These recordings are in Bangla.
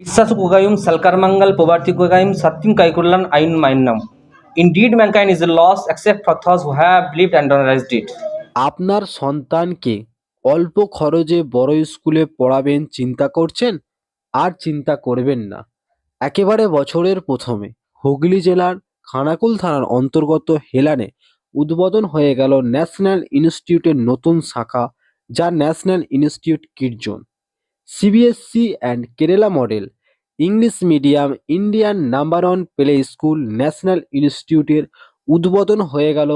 Vissasukugayum Salkarmangal Povartikugayum Satyam Kaikurlan Ain Mainam. Indeed, mankind is lost except for those who have believed and realized it. আপনার সন্তানকে অল্প খরচে বড় স্কুলে পড়াবেন চিন্তা করছেন আর চিন্তা করবেন না একেবারে বছরের প্রথমে হুগলি জেলার খানাকুল থানার অন্তর্গত হেলানে উদ্বোধন হয়ে গেল ন্যাশনাল ইনস্টিটিউটের নতুন শাখা যা national institute kid zone CBSC and Kerala model English medium Indian number one play school national ইনস্টিটিউটের উদ্বোধন হয়ে গেল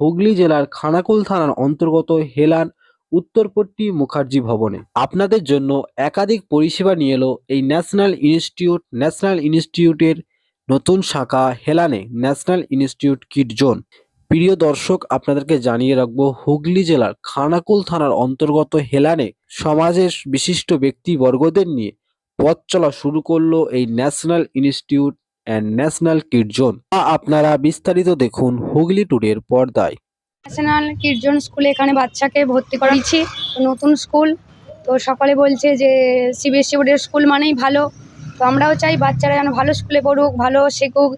হুগলি জেলার খানাকুল থানার অন্তর্গত হেলান উত্তরপট্টি মুখার্জি ভবনে। আপনাদের জন্য একাধিক পরিষেবা নিয়ে এলো এই ন্যাশনাল ইনস্টিটিউট ন্যাশনাল ইনস্টিটিউটের নতুন শাখা হেলানে ন্যাশনাল ইনস্টিটিউট কিড জোন প্রিয় দর্শক, আপনাদেরকে জানিয়ে রাখব, হুগলি জেলার খানাকুল থানার অন্তর্গত হেলানে সমাজের বিশিষ্ট ব্যক্তিবর্গদের নিয়ে পথ চলা শুরু করল এই national institute and national kid zone. আপনারা বিস্তারিত দেখুন হুগলি টুডের পর্দায়। ন্যাশনাল কিডজন স্কুলে এখানে বাচ্চাকে ভর্তি করাচ্ছি নতুন স্কুল, তো সকলে বলছে যে সিবিএসসি বোর্ডের স্কুল মানেই ভালো, তো আমরাও চাই বাচ্চারা যেন ভালো স্কুলে পড়ুক, ভালো শেখুক।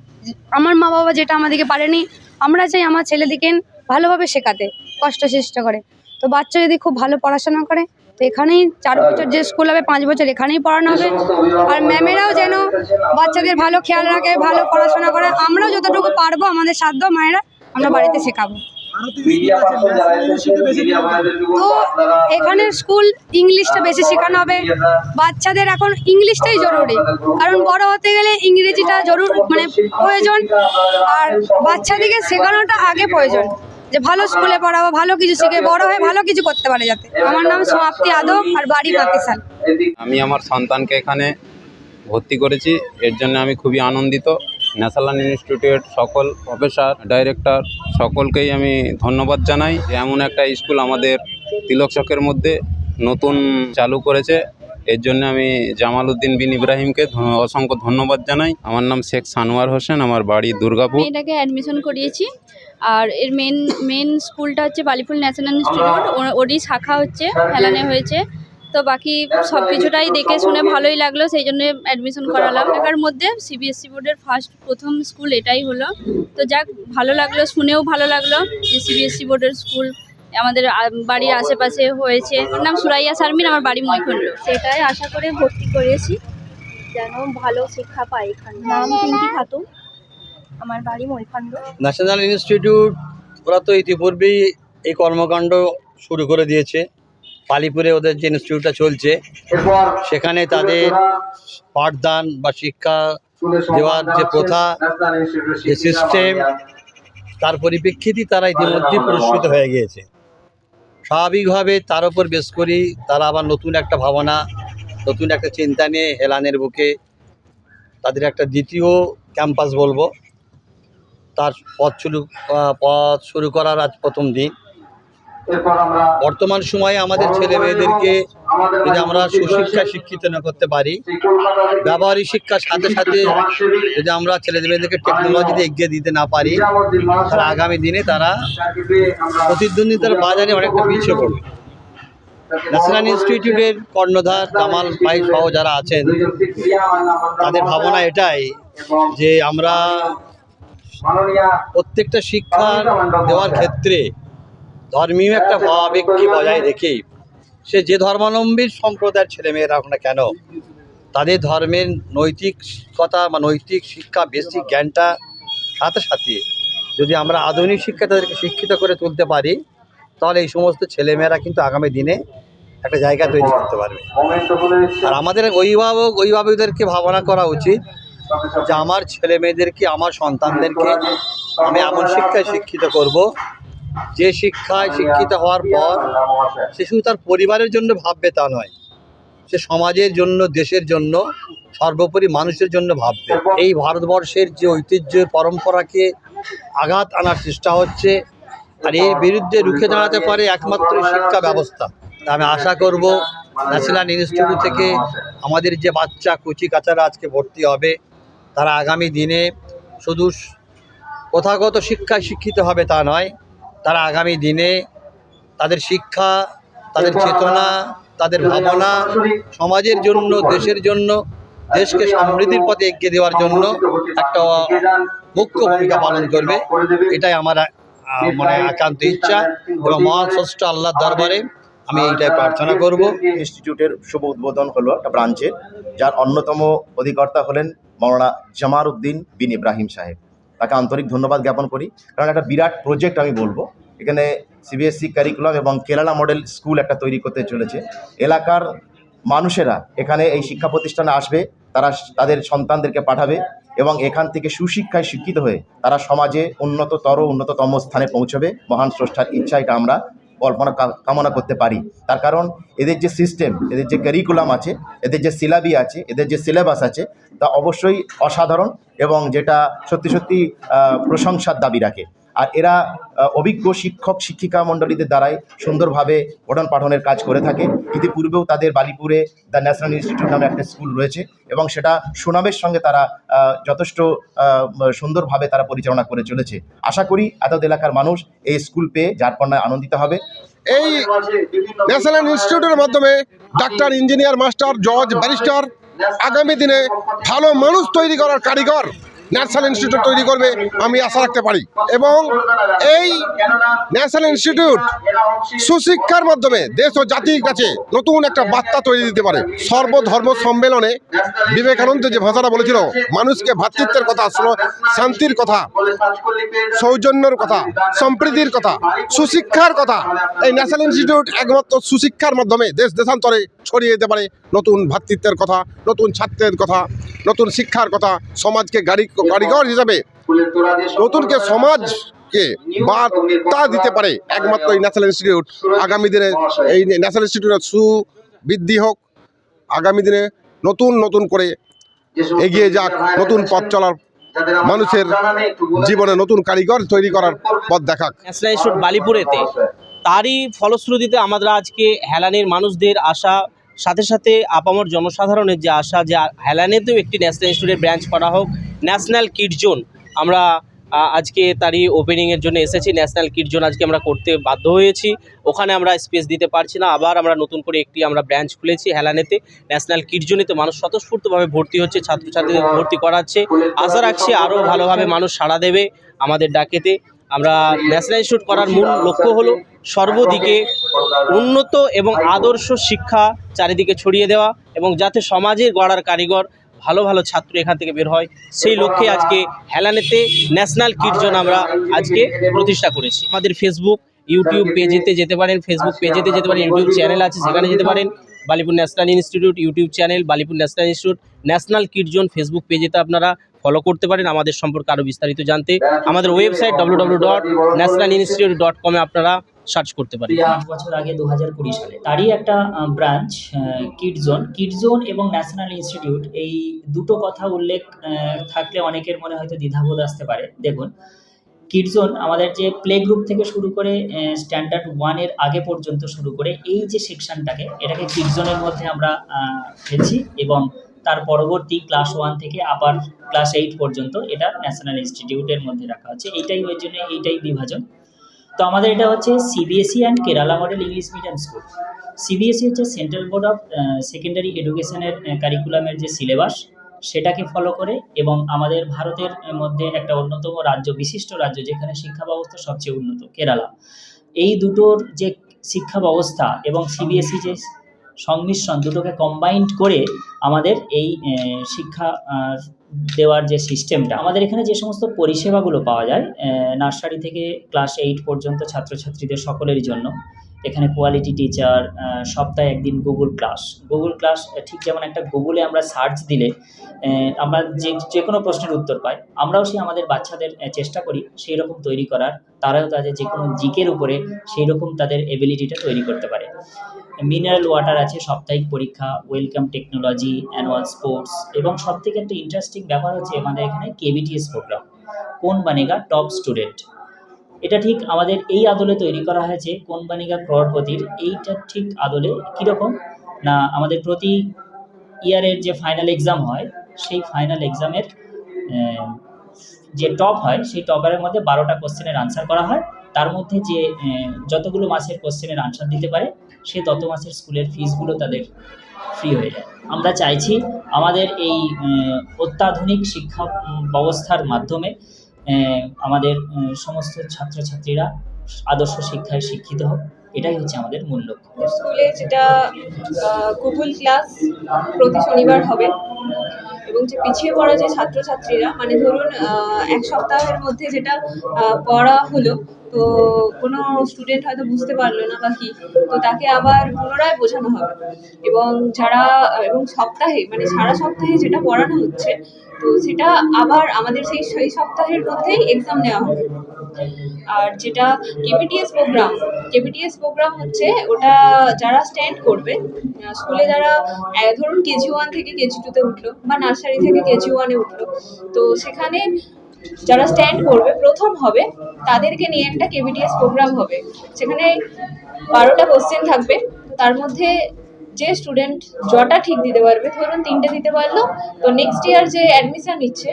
আমার মা বাবা যেটা আমাদেরকে পারেনি আমরা চাই আমার ছেলেদিকে ভালোভাবে শেখাতে, কষ্ট চেষ্টা করে। তো বাচ্চা যদি খুব ভালো পড়াশোনা করে, তো এখানেই চার বছর যে স্কুল হবে, পাঁচ বছর এখানেই পড়ানো হবে। আর ম্যামেরাও যেন বাচ্চাদের ভালো খেয়াল রাখে, ভালো পড়াশোনা করে, আমরাও যতটুকু পারব আমাদের সাধ্য মায়েরা আমরা বাড়িতে শেখাবো। তো এখানের স্কুল ইংলিশটা বেশি শেখানো হবে। বাচ্চাদের এখন ইংলিশটাই জরুরি। কারণ বড় হতে গেলে ইংরেজিটা জরুর মানে প্রয়োজন। আর বাচ্চাদেরকে শেখানোটা আগে প্রয়োজন। যে ভালো স্কুলে পড়াবো ভালো কিছু শিখে বড় হয়ে ভালো কিছু করতে পারে যাতে। আমার নাম সমাপ্তি আদম আর বাড়ি পাতিসাল আমি আমার সন্তানকে এখানে ভর্তি করেছি। এর জন্য আমি খুবই আনন্দিত। ন্যাশনাল ইনস্টিটিউটের সকল প্রফেসর ডাইরেক্টর, সকলকেই আমি ধন্যবাদ জানাই। এমন একটা স্কুল আমাদের তিলক চকের মধ্যে নতুন চালু করেছে, এর জন্য আমি জামাল উদ্দিন বিন ইব্রাহিমকে অসংখ্য ধন্যবাদ জানাই। আমার নাম শেখ সানোয়ার হোসেন, আমার বাড়ি দুর্গাপুর। এটাকে অ্যাডমিশন করিয়েছি। আর এর মেন মেন স্কুলটা হচ্ছে বালিফুল ন্যাশনাল ইনস্টিটিউট ওরই শাখা হচ্ছে, ফেলানে হয়েছে। তো বাকি সব কিছুটাই দেখে শুনে ভালোই লাগল, সেই জন্য অ্যাডমিশন করালাম। এটার মধ্যে সিবিএসসি বোর্ডের ফার্স্ট প্রথম স্কুল এটাই হলো। তো যাক, ভালো লাগল, শুনেও ভালো লাগল যে সিবিএসসি বোর্ডের স্কুল আমাদের বাড়ির আশেপাশে হয়েছে। ওর নাম সুরাইয়া শারমিন, আমার বাড়ি মৈখণ্ড। সেটাই আশা করে ভর্তি করেছি, যেন ভালো শিক্ষা পাই এখানে। নাম খাতুন, আমার বাড়ি মৈখণ্ড। ন্যাশনাল ইনস্টিটিউট ওরা তো ইতিপূর্বেই এই কর্মকাণ্ড শুরু করে দিয়েছে। পালিপুরে ওদের যে ইনস্টিটিউটটা চলছে সেখানে তাদের পাঠদান বা শিক্ষা দেওয়ার যে প্রথা যে সিস্টেম তার পরিপ্রেক্ষিতেই তারা ইতিমধ্যে পুরস্কৃত হয়ে গিয়েছে। স্বাভাবিকভাবে তার উপর বেশ করি তারা আবার নতুন একটা ভাবনা নতুন একটা চিন্তা নিয়ে হেলানের বুকে তাদের একটা দ্বিতীয় ক্যাম্পাস বলব। তার পথ শুরু পথ শুরু করার আজ প্রথম দিন। বর্তমান সময়ে আমাদের ছেলে মেয়েদেরকে যদি আমরা সুশিক্ষা শিক্ষিত না করতে পারি ব্যবহারিক শিক্ষার সাথে সাথে যদি আমরা ছেলে মেয়েদেরকে টেকনোলজিতে এগিয়ে দিতে না পারি তাহলে আগামী দিনে তারা প্রতিদ্বন্দ্বিতার বাজারে অনেকটা পিছিয়ে পড়বে। ন্যাশনাল ইনস্টিটিউটের কর্ণধার কামাল ভাই সহ যারা আছেন তাদের ভাবনা এটাই যে আমরা প্রত্যেকটা শিক্ষা দেওয়ার ক্ষেত্রে ধর্মীয় একটা ভাবাবেগকে বজায় রেখে সে যে ধর্মাবলম্বীর সম্প্রদায়ের ছেলেমেয়েরা হোক না কেন তাদের ধর্মের নৈতিকতা বা নৈতিক শিক্ষা বেসিক জ্ঞানটা সাথে সাথে যদি আমরা আধুনিক শিক্ষা তাদেরকে শিক্ষিত করে তুলতে পারি তাহলে এই সমস্ত ছেলেমেয়েরা কিন্তু আগামী দিনে একটা জায়গা তৈরি করতে পারবে। আর আমাদের অভিভাবক অভিভাবকদেরকে ভাবনা করা উচিত যে আমার ছেলে মেয়েদেরকে আমার সন্তানদেরকে আমি এমন শিক্ষায় শিক্ষিত করব যে শিক্ষায় শিক্ষিত হওয়ার পর সে শুধু তার পরিবারের জন্য ভাববে তা নয়, সে সমাজের জন্য, দেশের জন্য, সর্বোপরি মানুষের জন্য ভাববে। এই ভারতবর্ষের যে ঐতিহ্যের পরম্পরাকে আঘাত আনার চেষ্টা হচ্ছে আর এর বিরুদ্ধে রুখে দাঁড়াতে পারে একমাত্র শিক্ষা ব্যবস্থা। আমি আশা করব ন্যাশনাল ইনস্টিটিউট থেকে আমাদের যে বাচ্চা কচি কাচারা আজকে ভর্তি হবে, তারা আগামী দিনে শুধু প্রথাগত শিক্ষায় শিক্ষিত হবে তা নয় তারা আগামী দিনে তাদের শিক্ষা, তাদের চেতনা, তাদের ভাবনা সমাজের জন্য, দেশের জন্য, দেশকে সমৃদ্ধির পথে এগিয়ে দেওয়ার জন্য একটা মুখ্য ভূমিকা পালন করবে। এটাই আমার মানে একান্ত ইচ্ছা এবং মহান ষষ্ঠ আল্লাহর দরবারে আমি এইটাই প্রার্থনা করব। ইনস্টিটিউটের শুভ উদ্বোধন হলো একটা ব্রাঞ্চের, যার অন্যতম অধিকর্তা হলেন মৌলানা জামার উদ্দিন বিন ইব্রাহিম সাহেব। তাকে আন্তরিক ধন্যবাদ জ্ঞাপন করি। কারণ একটা বিরাট প্রজেক্ট আমি বলব। এখানে সিবিএসসি ক্যারিকুলাম এবং কেরালা মডেল স্কুল একটা তৈরি করতে চলেছে। এলাকার মানুষেরা এখানে এই শিক্ষা প্রতিষ্ঠানে আসবে, তারা তাদের সন্তানদেরকে পাঠাবে এবং এখান থেকে সুশিক্ষায় শিক্ষিত হয়ে তারা সমাজে উন্নততর, উন্নততম স্থানে পৌঁছবে। মহান স্রষ্টার ইচ্ছা, এটা আমরা কল্পনা কামনা করতে পারি। তার কারণ এদের যে সিস্টেম এদের যে কারিকুলাম আছে, এদের যে সিলাবি আছে, এদের যে সিলেবাস আছে, তা অবশ্যই অসাধারণ এবং যেটা সত্যি সত্যি প্রশংসার দাবি রাখে। আর এরা অভিজ্ঞ শিক্ষক, শিক্ষিকা মণ্ডলীদের দ্বারাই সুন্দরভাবে পঠন পাঠনের কাজ করে থাকে। ইতিপূর্বেও তাদের বালিপুরে দ্য ন্যাশনাল ইনস্টিটিউট নামে একটা স্কুল রয়েছে এবং সেটা সুনামের সঙ্গে তারা যথেষ্ট সুন্দরভাবে তারা পরিচালনা করে চলেছে। আশা করি এত এলাকার মানুষ এই স্কুল পেয়ে যার কন্যায় আনন্দিত হবে। এই ন্যাশনাল ইনস্টিটিউটের মাধ্যমে ডাক্তার, ইঞ্জিনিয়ার, মাস্টার, জজ, ব্যারিস্টার আগামী দিনে ভালো মানুষ তৈরি করার কারিগর ন্যাশনাল ইনস্টিটিউট তৈরি করবে, আমি আশা রাখতে পারি। এবং এই ন্যাশনাল ইনস্টিটিউট সুশিক্ষার মাধ্যমে দেশ ও জাতির কাছে নতুন একটা বার্তা তৈরি দিতে পারে। সর্বধর্ম সম্মেলনে বিবেকানন্দ যে ভাষাটা বলেছিল, মানুষকে ভ্রাতৃত্বের কথা শান্তির কথা, সৌজন্যর কথা, সম্প্রীতির কথা, সুশিক্ষার কথা, এই ন্যাশনাল ইনস্টিটিউট একমাত্র সুশিক্ষার মাধ্যমে দেশ দেশান্তরে ছড়িয়ে দিতে পারে। নতুন ভ্রাতৃত্বের কথা, নতুন ছাত্রের কথা, নতুন শিক্ষার কথা, সমাজকে গাড়ি কারিগর হিসাবে নতুনকে সমাজকে বার্তা দিতে পারে একমাত্র এই ন্যাশনাল ইনস্টিটিউট আগামী দিনে এই ন্যাশনাল ইনস্টিটিউটের সুবৃদ্ধি হোক, আগামী দিনে নতুন নতুন করে এগিয়ে যাক, নতুন পথ চলার মানুষের জীবনে নতুন কারিগর তৈরি করার পথ দেখাক। ন্যাশনাল ইনস্টিটিউট বালিপুরেতে তারই ফলশ্রুতিতে আমরা আজকে হেলানের মানুষদের আশা, সাথে সাথে আপামর জনসাধারণের যে আশা যে হেলানেতেও একটি ন্যাশনাল ইনস্টিটিউটের ব্রাঞ্চ করা হোক ন্যাশনাল কিড জোন। আমরা আজকে তারই ওপেনিংয়ের জন্য এসেছি, ন্যাশনাল কিড জোন আজকে আমরা করতে বাধ্য হয়েছি। ওখানে আমরা স্পেস দিতে পারছি না। আবার আমরা নতুন করে একটি আমরা ব্রাঞ্চ খুলেছি হেলানেতে। ন্যাশনাল কিড জোনেতে মানুষ স্বতঃস্ফূর্তভাবে ভর্তি হচ্ছে, ছাত্রছাত্রীদের ভর্তি করাচ্ছে। আশা রাখছি আরও ভালোভাবে মানুষ সাড়া দেবে আমাদের ডাকেতে। আমরা ন্যাশনাল ইনস্টিটিউট করার মূল লক্ষ্য হলো সর্বদিকে উন্নত এবং আদর্শ শিক্ষা চারিদিকে ছড়িয়ে দেওয়া এবং যাতে সমাজের গড়ার কারিগর ভালো ভালো ছাত্র এখান থেকে বের হয়। সেই লক্ষ্যে আজকে হেলানেতে ন্যাশনাল কিডজন আমরা আজকে প্রতিষ্ঠা করেছি। আমাদের ফেসবুক ইউটিউব পেজেতে যেতে পারেন ফেসবুক পেজেতে যেতে পারেন ইউটিউব চ্যানেল আছে, সেখানে যেতে পারেন। Balipur national institute YouTube channel Balipur national institute national kid zone Facebook পেজেতে আপনারা ফলো করতে পারেন, আমাদের সম্পর্কে আরও বিস্তারিত জানতে। আমাদের website W W dot national institute dot কমে আপনারা সার্চ করতে পারেন পাঁচ বছর আগে দু হাজার কুড়ি সালে। তারই একটা branch kid zone kid zone এবং ন্যাশনাল ইনস্টিটিউট এই দুটো কথা উল্লেখ থাকলে অনেকের মনে হয়তো দ্বিধাবোধ আসতে পারে। দেখুন কিড জোন আমাদের যে প্লে গ্রুপ থেকে শুরু করে স্ট্যান্ডার্ড ওয়ানের আগে পর্যন্ত শুরু করে, এই যে সেকশনটাকে এটাকে কিড জোনের মধ্যে আমরা ফেলছি এবং তার পরবর্তী ক্লাস ওয়ান থেকে আবার ক্লাস এইট পর্যন্ত এটা ন্যাশনাল ইনস্টিটিউটের মধ্যে রাখা হচ্ছে এইটাই ওই জন্য এইটাই বিভাজন। তো আমাদের এটা হচ্ছে CBSE and Kerala model English medium school CBSE হচ্ছে সেন্ট্রাল বোর্ড অফ সেকেন্ডারি এডুকেশনের কারিকুলামের যে সিলেবাস সেটাকে ফলো করে এবং আমাদের ভারতের মধ্যে একটা অন্যতম রাজ্য, বিশিষ্ট রাজ্য, যেখানে শিক্ষা ব্যবস্থা সবচেয়ে উন্নত, কেরালা। এই দুটোর যে শিক্ষা ব্যবস্থা এবং সিবিএসই যে সংমিশ্রণ, দুটোকে কম্বাইন্ড করে আমাদের এই শিক্ষা দেওয়ার যে সিস্টেমটা আমাদের এখানে যে সমস্ত পরিষেবাগুলো পাওয়া যায় নার্সারি থেকে ক্লাস এইট পর্যন্ত ছাত্রছাত্রীদের সকলের জন্য এখানে কোয়ালিটি টিচার সপ্তাহে একদিন গুগল ক্লাস গুগল ক্লাস ঠিক যেমন একটা গুগলে আমরা সার্চ দিলে আমরা যে যে কোনো প্রশ্নের উত্তর পাই, আমরাও সেই আমাদের বাচ্চাদের চেষ্টা করি সেই রকম তৈরি করার। তারাও তাদের যে কোনো জিকের উপরে সেই রকম তাদের এবিলিটিটা তৈরি করতে পারে। মিনারেল ওয়াটার আছে, সাপ্তাহিক পরীক্ষা ওয়েলকাম টেকনোলজি অ্যানুয়াল স্পোর্টস এবং সব থেকে একটা ইন্টারেস্টিং ব্যাপার হচ্ছে আমাদের এখানে কেবিটিএস প্রোগ্রাম কোন বানেগা টপ স্টুডেন্ট এটা ঠিক আমাদের এই আদলে তৈরি করা হয়েছে, কোন বানিকা ক্রোড়পতির, এইটা ঠিক আদলে কীরকম না, আমাদের প্রতি ইয়ারের যে ফাইনাল এক্সাম হয়, সেই ফাইনাল এক্সামের যে টপ হয়, সেই টপারের মধ্যে বারোটা কোশ্চেনের আনসার করা হয়। তার মধ্যে যে যতগুলো মাসের কোশ্চেনের আনসার দিতে পারে, সে তত মাসের স্কুলের ফিসগুলো তাদের ফ্রি হয়ে যায়। আমরা চাইছি আমাদের এই অত্যাধুনিক শিক্ষা ব্যবস্থার মাধ্যমে আমাদের সমস্ত ছাত্রছাত্রীরা আদর্শ শিক্ষায় শিক্ষিত হোক, এটাই হচ্ছে আমাদের মূল লক্ষ্য। স্কুলে যেটা গুগল ক্লাস প্রতি শনিবার হবে এবং যে পিছিয়ে পড়া যে ছাত্রছাত্রীরা মানে ধরুন এক সপ্তাহের মধ্যে যেটা পড়া হলো তো কোনো স্টুডেন্ট হয়তো বুঝতে পারল না বা কি, তো তাকে আবার পুনরায় বোঝানো হবে। এবং যারা, এবং সপ্তাহে মানে সারা সপ্তাহে যেটা পড়ানো হচ্ছে, তো সেটা আবার আমাদের সেই সেই সপ্তাহের মধ্যেই এক্সাম নেওয়া হবে। আর যেটা কেপিটিএস প্রোগ্রাম কেপিটিএস প্রোগ্রাম হচ্ছে ওটা যারা স্ট্যান্ড করবে স্কুলে যারা ধরুন কেজি ওয়ান থেকে কেজি টুতে উঠল বা নার্সারি থেকে কেজি ওয়ানে উঠল, তো সেখানে যারা স্ট্যান্ড করবে, প্রথম হবে তাদেরকে নিয়ে একটা কেবিটিএস প্রোগ্রাম হবে। সেখানে বারোটা কোশ্চেন থাকবে। তার মধ্যে যে স্টুডেন্ট জটা ঠিক দিতে পারবে, ধরুন তিনটে দিতে পারল, তো নেক্সট ইয়ার যে অ্যাডমিশন নিচ্ছে,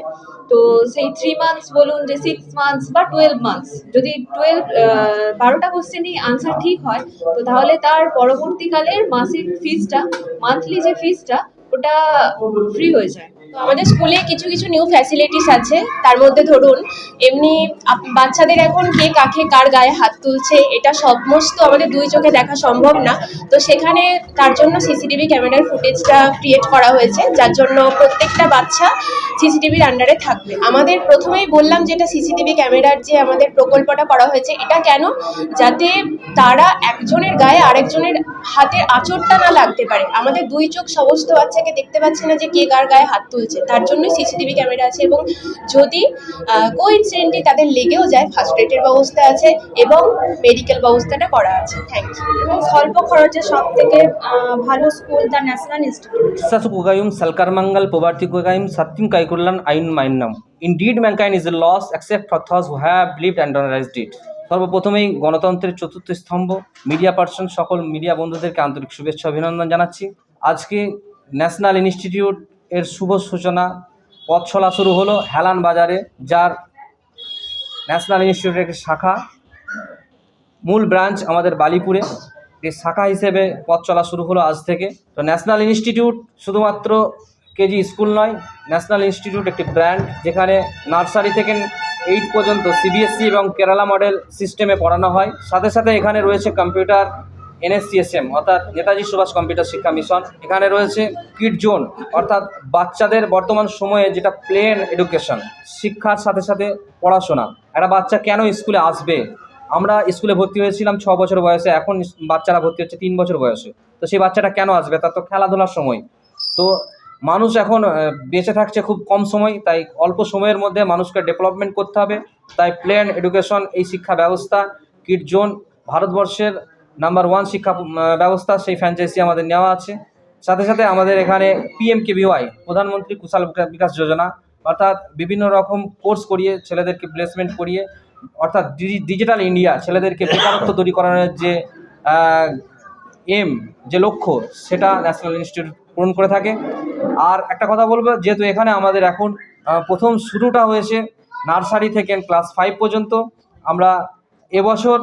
তো সেই থ্রি মান্থস বলুন যে সিক্স মান্থস বা টুয়েলভ মান্থস যদি টুয়েলভ বারোটা কোশ্চেনই আনসার ঠিক হয়, তো তাহলে তার পরবর্তীকালের মাসিক ফিজটা মান্থলি যে ফিজটা ওটা ফ্রি হয়ে যায়। তো আমাদের স্কুলে কিছু কিছু নিউ ফ্যাসিলিটিস আছে। তার মধ্যে ধরুন, এমনি বাচ্চাদের এখন কে কাকে কার গায়ে হাত তুলছে, এটা সমস্ত আমাদের দুই চোখে দেখা সম্ভব না। তো সেখানে তার জন্য সিসিটিভি ক্যামেরার ফুটেজটা ক্রিয়েট করা হয়েছে, যার জন্য প্রত্যেকটা বাচ্চা সিসিটিভির আন্ডারে থাকবে। আমাদের প্রথমেই বললাম যেটা সিসিটিভি ক্যামেরার যে আমাদের প্রকল্পটা করা হয়েছে, এটা কেন? যাতে তারা একজনের গায়ে আরেকজনের হাতের আঁচড়টা না লাগতে পারে। আমাদের দুই চোখ সমস্ত বাচ্চাকে দেখতে পাচ্ছে না যে কে কার গায়ে হাত তুলছে। তার জন্যই সিসিটিভি ক্যামেরা আছে এবং যদি কো তাদের লেগেও যায় ফার্স্ট এডের ব্যবস্থা আছে এবং মেডিকেল ব্যবস্থাটা করা আছে। থ্যাংক ইউ এবং স্বল্প খরচে সব থেকে ভালো school the national institute Sasukugayum Salkarmangal Povartikugayum Satyam Kaikurlan Ain Mainam. Indeed, mankind is lost except for those who have believed and realized it. সর্বপ্রথমেই গণতন্ত্রের চতুর্থ স্তম্ভ মিডিয়া পার্সন সকল মিডিয়া বন্ধুদেরকে আন্তরিক শুভেচ্ছা অভিনন্দন জানাচ্ছি। আজকে ন্যাশনাল ইনস্টিটিউট এর শুভ সূচনা পথ চলা শুরু হলো হেলান বাজারে, যার ন্যাশনাল ইনস্টিটিউটের একটি শাখা। মূল ব্রাঞ্চ আমাদের বালিপুরে। এই শাখা হিসেবে পথ চলা শুরু হলো আজ থেকে। তো ন্যাশনাল ইনস্টিটিউট শুধুমাত্র কেজি স্কুল নয়, ন্যাশনাল ইনস্টিটিউট একটি ব্র্যান্ড, যেখানে নার্সারি থেকে এইট পর্যন্ত সিবিএসসি এবং কেরালা মডেল সিস্টেমে পড়ানো হয়। সাথে সাথে এখানে রয়েছে কম্পিউটার এনএসসিএসএম, অর্থাৎ নেতাজি সুভাষ কম্পিউটার শিক্ষা মিশন। এখানে রয়েছে কিড জোন, অর্থাৎ বাচ্চাদের বর্তমান সময়ে যেটা প্লেন এডুকেশন, শিক্ষার সাথে সাথে পড়াশোনা। একটা বাচ্চা কেন স্কুলে আসবে? আমরা স্কুলে ভর্তি হয়েছিলাম ছ বছর বয়সে, এখন বাচ্চারা ভর্তি হচ্ছে তিন বছর বয়সে। তো সেই বাচ্চাটা কেন আসবে? তার তো খেলাধুলার সময়। তো মানুষ এখন বেঁচে থাকছে খুব কম সময়, তাই অল্প সময়ের মধ্যে মানুষকে ডেভেলপমেন্ট করতে হবে। তাই প্লেন এডুকেশন, এই শিক্ষা ব্যবস্থা, কিড জোন, ভারতবর্ষের নাম্বার ওয়ান শিক্ষা ব্যবস্থা, সেই ফ্র্যাঞ্চাইজি আমাদের নেওয়া আছে। সাথে সাথে আমাদের এখানে পিএমকেভিওয়াই প্রধানমন্ত্রী কুশল বিকাশ যোজনা, অর্থাৎ বিভিন্ন রকম কোর্স করিয়ে ছেলেদেরকে প্লেসমেন্ট করিয়ে, অর্থাৎ ডিজিটাল ইন্ডিয়া ছেলেদেরকে বেকারত্ব দূরী করানোর যে এম যে লক্ষ্য, সেটা ন্যাশনাল ইনস্টিটিউট পূরণ করে থাকে। আর একটা কথা বলব, যেহেতু এখানে আমাদের এখন প্রথম শুরুটা হয়েছে, নার্সারি থেকে ক্লাস ফাইভ পর্যন্ত, আমরা এবছর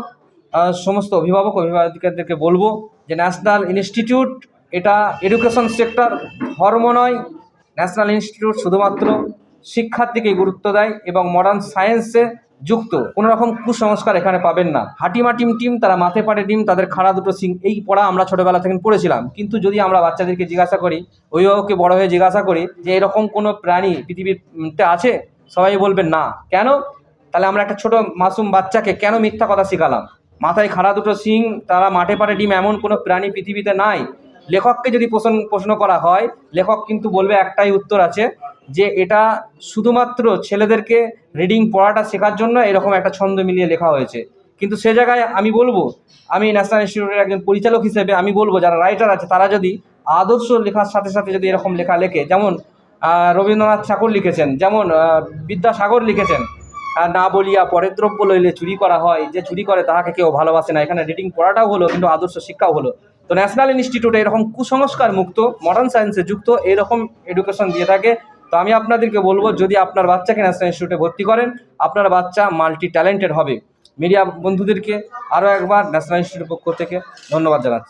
সমস্ত অভিভাবক অভিভাবকদেরকে বলব যে ন্যাশনাল ইনস্টিটিউট, এটা এডুকেশন সেক্টর ধর্ম নয়। ন্যাশনাল ইনস্টিটিউট শুধুমাত্র শিক্ষার দিকে গুরুত্ব দেয় এবং মডার্ন সায়েন্সে যুক্ত। কোনো রকম কুসংস্কার এখানে পাবেন না। হাটিমা টিম টিম, তারা মাথে পাটে টিম, তাদের খাড়া দুটো সিং, এই পড়া আমরা ছোটবেলা থেকে পড়েছিলাম। কিন্তু যদি আমরা বাচ্চাদেরকে জিজ্ঞাসা করি, অভিভাবককে বড় হয়ে জিজ্ঞাসা করি যে এরকম কোনো প্রাণী পৃথিবীতে আছে? সবাই বলবেন না। কেন? তাহলে আমরা একটা ছোট মাসুম বাচ্চাকে কেন মিথ্যা কথা শেখালাম? মাথায় খাড়া দুটো সিং তারা মাঠে পাটে ডিম এমন কোনো প্রাণী পৃথিবীতে নাই। লেখককে যদি প্রশ্ন প্রশ্ন করা হয়, লেখক কিন্তু বলবে একটাই উত্তর আছে, যে এটা শুধুমাত্র ছেলেদেরকে রিডিং পড়াটা শেখার জন্য এরকম একটা ছন্দ মিলিয়ে লেখা হয়েছে। কিন্তু সে জায়গায় আমি বলব, আমি ন্যাশনাল ইনস্টিটিউটের একজন পরিচালক হিসেবে আমি বলব, যারা রাইটার আছে, তারা যদি আদর্শ লেখার সাথে সাথে যদি এরকম লেখা লেখে, যেমন রবীন্দ্রনাথ ঠাকুর লিখেছেন, যেমন বিদ্যাসাগর লিখেছেন না বলিয়া পরের দ্রব্য লইলে চুরি করা হয়, যে চুরি করে তাহাকে কেউ ভালোবাসে না। এখানে রিডিং পড়াটাও হলো, কিন্তু আদর্শ শিক্ষাও হলো। তো ন্যাশনাল ইনস্টিটিউটে এরকম কুসংস্কার মুক্ত মডার্ন সায়েন্সে যুক্ত, এরকম এডুকেশন দিয়ে থাকে। তো আমি আপনাদেরকে বলব, যদি আপনার বাচ্চাকে ন্যাশনাল ইনস্টিটিউটে ভর্তি করেন, আপনার বাচ্চা মাল্টি ট্যালেন্টেড হবে। মিডিয়া বন্ধুদেরকে আরও একবার ন্যাশনাল ইনস্টিটিউটের পক্ষ থেকে ধন্যবাদ জানাচ্ছি।